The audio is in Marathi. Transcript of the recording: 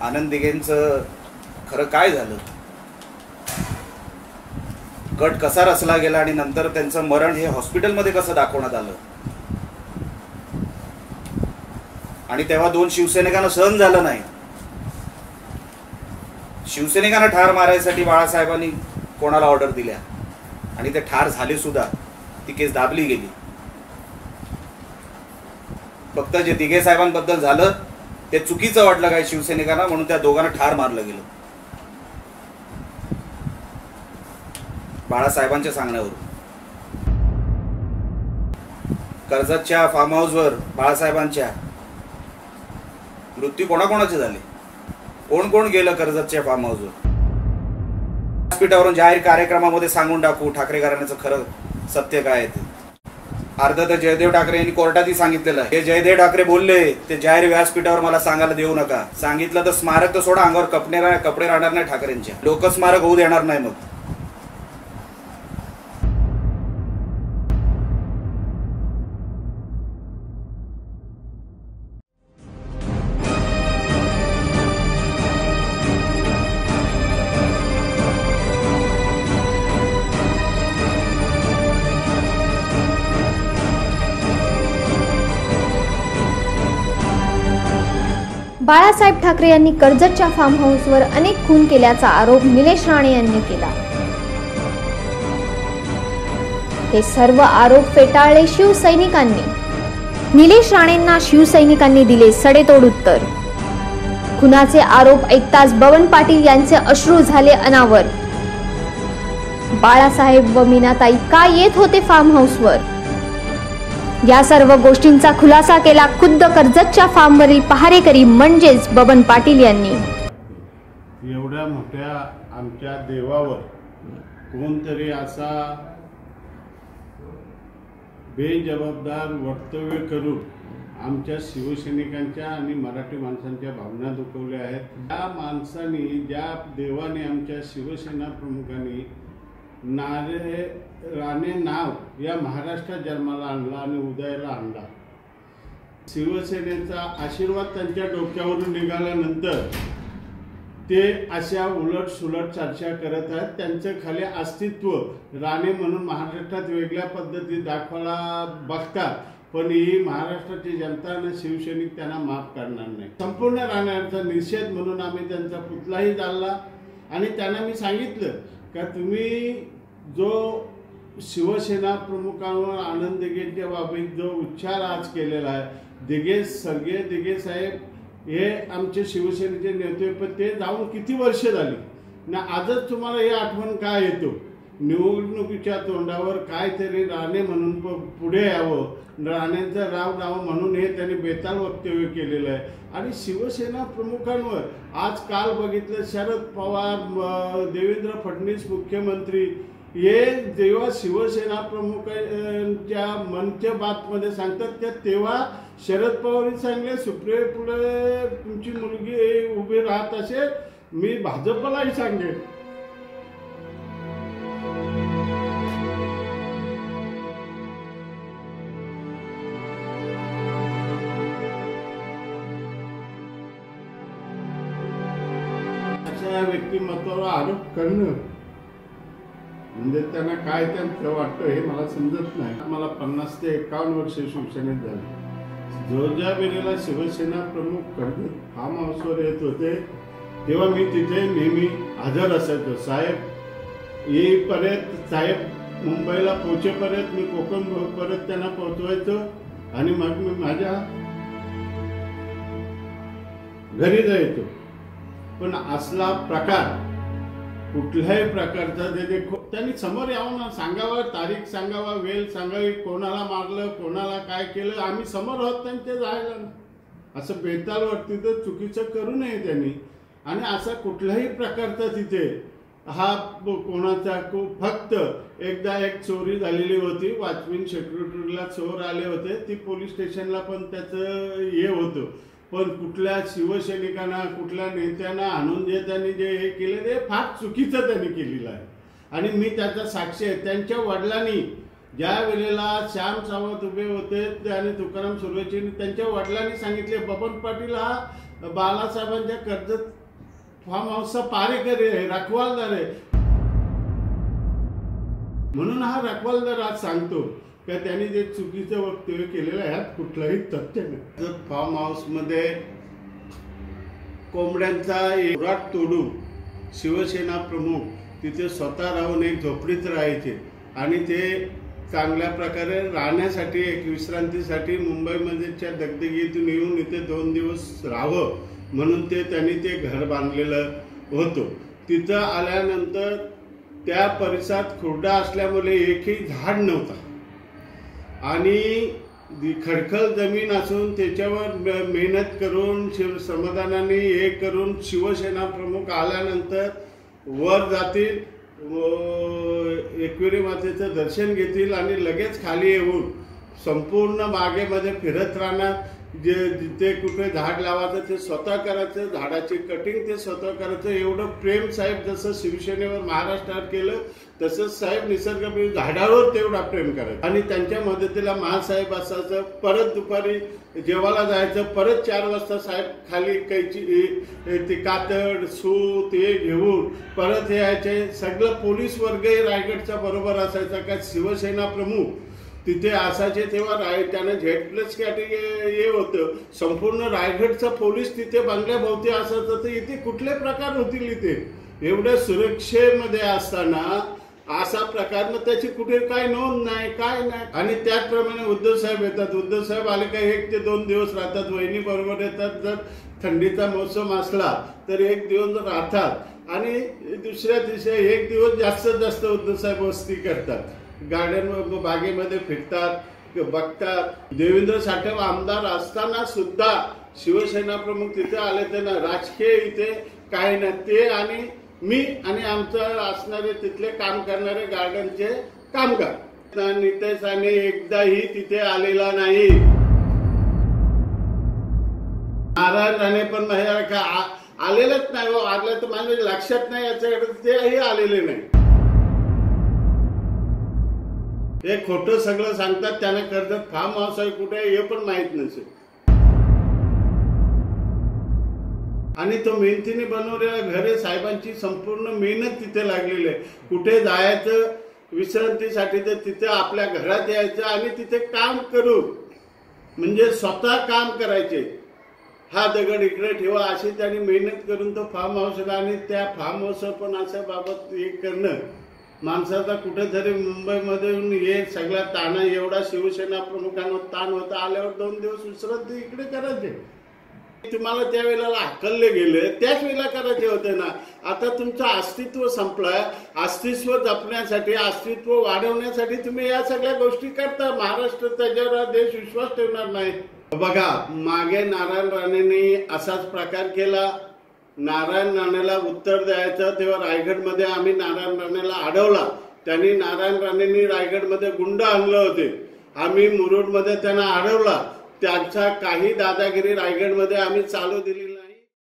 आनंद दिघेंचं खरं काय झालं? गट कसा रचला गेला आणि नंतर त्यांचं मरण हे हॉस्पिटलमध्ये कसं दाखवण्यात आलं? आणि तेव्हा दोन शिवसैनिकांना सहन झालं नाही. शिवसैनिकांना ठार मारायसाठी बाळासाहेबांनी कोणाला ऑर्डर दिल्या? आणि ते ठार झाले सुद्धा. ती केस दाबली गेली. फक्त जे दिघे साहेबांबद्दल झालं ते चुकीचं वाटलं काय शिवसैनिकांना? म्हणून त्या दोघांना ठार मारलं गेलं. बाळासाहेबांच्या सांगण्यावरून. कर्जतच्या फार्म हाऊसवर बाळासाहेबांच्या मृत्यू कोणाकोणाचे झाले? कोण कोण गेलं कर्जतच्या फार्म हाऊसवर व्यासपीठावरून जाहीर कार्यक्रमामध्ये सांगून टाकू ठाकरे घराण्याचं खरं सत्य काय आहे ते? अर्ध तर जयदेव ठाकरे यांनी कोर्टातही सांगितलेलं हे जयदेव ठाकरे बोलले ते जाहीर व्यासपीठावर मला सांगायला देऊ नका. सांगितलं तर स्मारक तर सोडा अंगावर कपडे कपडे राहणार नाही ठाकरेंच्या. लोकस्मारक होऊ देणार नाही मग. बाळासाहेब ठाकरे यांनी कर्जतच्या फार्म हाऊसवर अनेक खून केल्याचा आरोप निलेश राणे यांनी केला. हे सर्व आरोप फेटाळले शिवसैनिकांनी. निलेश राणेंना शिवसैनिकांनी दिले सडेतोड उत्तर. खुनाचे आरोप ऐकताच बवन पाटील यांचे अश्रू झाले अनावर. बाळासाहेब व मीनाताई का येत होते फार्म हाऊसवर या सर्व गोष्टींचा खुलासा केला खुद्द कर्जतच्या फार्मवरील पहारेकरी म्हणजेच बबन पाटील यांनी. एवढ्या मोठ्या आमच्या देवावर कोणतरी असा बेजबाबदार वक्तव्य करून आमच्या शिवसैनिकांच्या आणि मराठी माणसांच्या भावना दुखवल्या आहेत. त्या माणसाने ज्या देवाने आमच्या शिवसेना प्रमुखांनी नारे राणे नाव या महाराष्ट्रात जन्माला आणला आणि उदयाला आणला. शिवसेनेचा आशीर्वाद त्यांच्या डोक्यावरून निघाल्यानंतर ते अशा उलट सुलट चर्चा करत आहेत. त्यांचं खाली अस्तित्व राणे म्हणून महाराष्ट्रात वेगळ्या पद्धती दाखवायला बघतात. पण ही महाराष्ट्राची जनता आणि शिवसैनिक त्यांना माफ करणार नाही. संपूर्ण राहण्याचा निषेध म्हणून आम्ही त्यांचा पुतलाही जाळला. आणि त्यांना मी सांगितलं का तुम्ही जो शिवसेना प्रमुखांवर आनंद दिघेच्या बाबतीत जो उच्चार आज केलेला आहे दिघे सर्गे दिघे साहेब हे आमचे शिवसेनेचे नेते पण ते जाऊन किती वर्ष झाली? ना आजच तुम्हाला हे आठवण काय येतो? निवडणुकीच्या तोंडावर काहीतरी राणे म्हणून पुढे यावं. राणेंचं राव नाव म्हणून हे त्यांनी बेताल वक्तव्य केलेलं आहे. आणि शिवसेना प्रमुखांवर आज काल बघितलं शरद पवार देवेंद्र फडणवीस मुख्यमंत्री हे जेव्हा शिवसेना प्रमुखांच्या मन की बातमध्ये सांगतात त्या तेव्हा शरद पवारांनी सांगले सुप्रिया पुढे तुमची मुलगी उभी राहत असेल मी भाजपलाही सांगेन. व्यक्तिमत्वावर आरोप करणं म्हणजे त्यांना काय त्यांचं वाटतं हे मला समजत नाही. मला पन्नास ते एकावन्न वर्ष शिवसेनेत झाले. जो ज्या वेळेला शिवसेना प्रमुख कर्जत फार्म हाऊसवर येत होते. तेव्हा मी तिथे नेहमी हजर असायचो. साहेब येईपर्यंत साहेब मुंबईला पोहोचेपर्यंत मी कोकण परत त्यांना पोहोचवायचो आणि मग मी माझ्या घरी जायचो. पण असला प्रकार कुठल्याही प्रकारचा जे त्यांनी समोर यावं ना सांगावं तारीख सांगावा वेळ सांगावी कोणाला मारलं कोणाला काय केलं आम्ही समोर आहोत त्यांचे जायला ना. असं बेताल तर चुकीचं करू नये त्यांनी आणि असा कुठल्याही प्रकारचा तिथे हा कोणाचा को- फक्त एकदा एक चोरी झालेली होती वाचवीन सेक्युरिटीला चोर आले होते ती पोलीस स्टेशनला पण त्याचं हे होतं पण कुठल्या शिवसैनिकांना कुठल्या नेत्यांना आणून जे त्यांनी जे हे केले ते फार चुकीचं त्यांनी केलेलं आहे. आणि मी त्याचा साक्षी आहे. त्यांच्या वडिलांनी ज्या वेळेला श्याम सावंत उभे होते ते आणि तुकाराम सुर्वेची त्यांच्या वडिलांनी सांगितले बबन पाटील हा बालासाहेबांच्या कर्जत फार्म हाऊसचा पारेकरी आहे रखवालदार आहे. म्हणून हा रखवालदार आज सांगतो. का त्यांनी जे चुकीचं वक्तव्य केलेलं आहे ह्यात कुठलंही तथ्य नाही. जर फार्म हाऊसमध्ये कोंबड्यांचा एवढाट तोडून शिवसेना प्रमुख तिथे स्वतः राहून एक झोपडीत राहायचे आणि ते चांगल्या प्रकारे राहण्यासाठी एक विश्रांतीसाठी मुंबईमध्येच्या दगदगीतून येऊन इथे दोन दिवस राहावं म्हणून ते त्यांनी ते घर बांधलेलं होतं. तिथं आल्यानंतर त्या परिसरात खुर्डा असल्यामुळे एकही झाड नव्हता. आणि खडखल जमीन असून त्याच्यावर मेहनत करून शिव समाधानाने हे करून शिवसेना प्रमुख आल्यानंतर वर जातील एकविरी मातेचं दर्शन घेतील आणि लगेच खाली येऊन संपूर्ण बागेमध्ये फिरत राहणार. जे जिथे कुठे झाड लावायचं ते स्वतः करायचं झाडाची कटिंग ते स्वतः करायचं एवढं प्रेम साहेब जसं शिवसेनेवर महाराष्ट्रात केलं तसंच साहेब निसर्गप्रेमी झाडावर तेवढा प्रेम करायचं. आणि त्यांच्या मदतीला महासाहेब असायचं परत दुपारी जेवायला जायचं परत चार वाजता साहेब खाली कैची ते कातड सूत हे घेऊन परत हे यायचे. सगळं पोलीस वर्गही रायगडच्या बरोबर असायचा का शिवसेना प्रमुख तिथे असायचे तेव्हा राय त्यानं झेड प्लस कॅटेगरी हे होतं. संपूर्ण रायगडचा पोलीस तिथे बांगल्याभोवती असायचं तर इथे कुठले प्रकार होतील इथे? एवढ्या सुरक्षेमध्ये असताना असा प्रकार मग त्याची कुठे काय नोंद नाही काय नाही. आणि त्याचप्रमाणे उद्धव साहेब येतात. उद्धव साहेब आले काय एक ते दोन दिवस राहतात. वहिनी बरोबर येतात. जर थंडीचा मौसम असला तर एक दिवस राहतात. आणि दुसऱ्या दिवशी एक दिवस जास्तीत जास्त उद्धव साहेब वस्ती करतात. गार्डन बागेमध्ये फिरतात बघतात. देवेंद्र साठव आमदार असताना सुद्धा शिवसेना प्रमुख तिथे आले त्यांना राजकीय इथे काही नाही. ते आणि मी आणि आमचं असणारे तिथले काम करणारे गार्डनचे कामगार. नितेश आणि एकदाही तिथे आलेला नाही. नारायण राणे पण माझ्या आलेलंच आ- नाही हो. आलं तर माझ्या लक्षात नाही याच्याकडे तेही आलेले नाही. हे खोटं सगळं सांगतात त्यांना कर्जत फार्म हाऊस आहे कुठे हे पण माहीत नसेल. आणि तो मेहनतीने बनवलेला घर आहे साहेबांची संपूर्ण मेहनत तिथे लागलेली आहे. कुठे जायचं विश्रांतीसाठी तर तिथे आपल्या घरात यायचं आणि तिथे काम करू. म्हणजे स्वतः काम करायचे. हा दगड इकडे ठेवा अशी त्यांनी मेहनत करून तो फार्म हाऊसला आणि त्या फार्म हाऊस पण अशा बाबत हे करणं. माणसाचा कुठेतरी मुंबईमध्ये येऊन हे सगळा ताणा एवढा शिवसेना प्रमुखांवर ताण होता आल्यावर दोन दिवस विसरत इकडे करायचे. तुम्हाला त्यावेळेला हकलले गेले त्याच वेळेला करायचे होते ना. आता तुमचं अस्तित्व संपलंय. अस्तित्व जपण्यासाठी अस्तित्व वाढवण्यासाठी तुम्ही या सगळ्या गोष्टी करता. महाराष्ट्र त्याच्यावर देश विश्वास ठेवणार नाही. बघा मागे नारायण राणेंनी असाच प्रकार केला. नारायण राणेला उत्तर द्यायचं तेव्हा रायगडमध्ये आम्ही नारायण राणेला अडवला. त्यांनी नारायण राणेंनी रायगडमध्ये गुंड आणले होते. आम्ही मुरुडमध्ये त्यांना अडवला. त्यांचा काही दादागिरी रायगडमध्ये आम्ही चालू दिली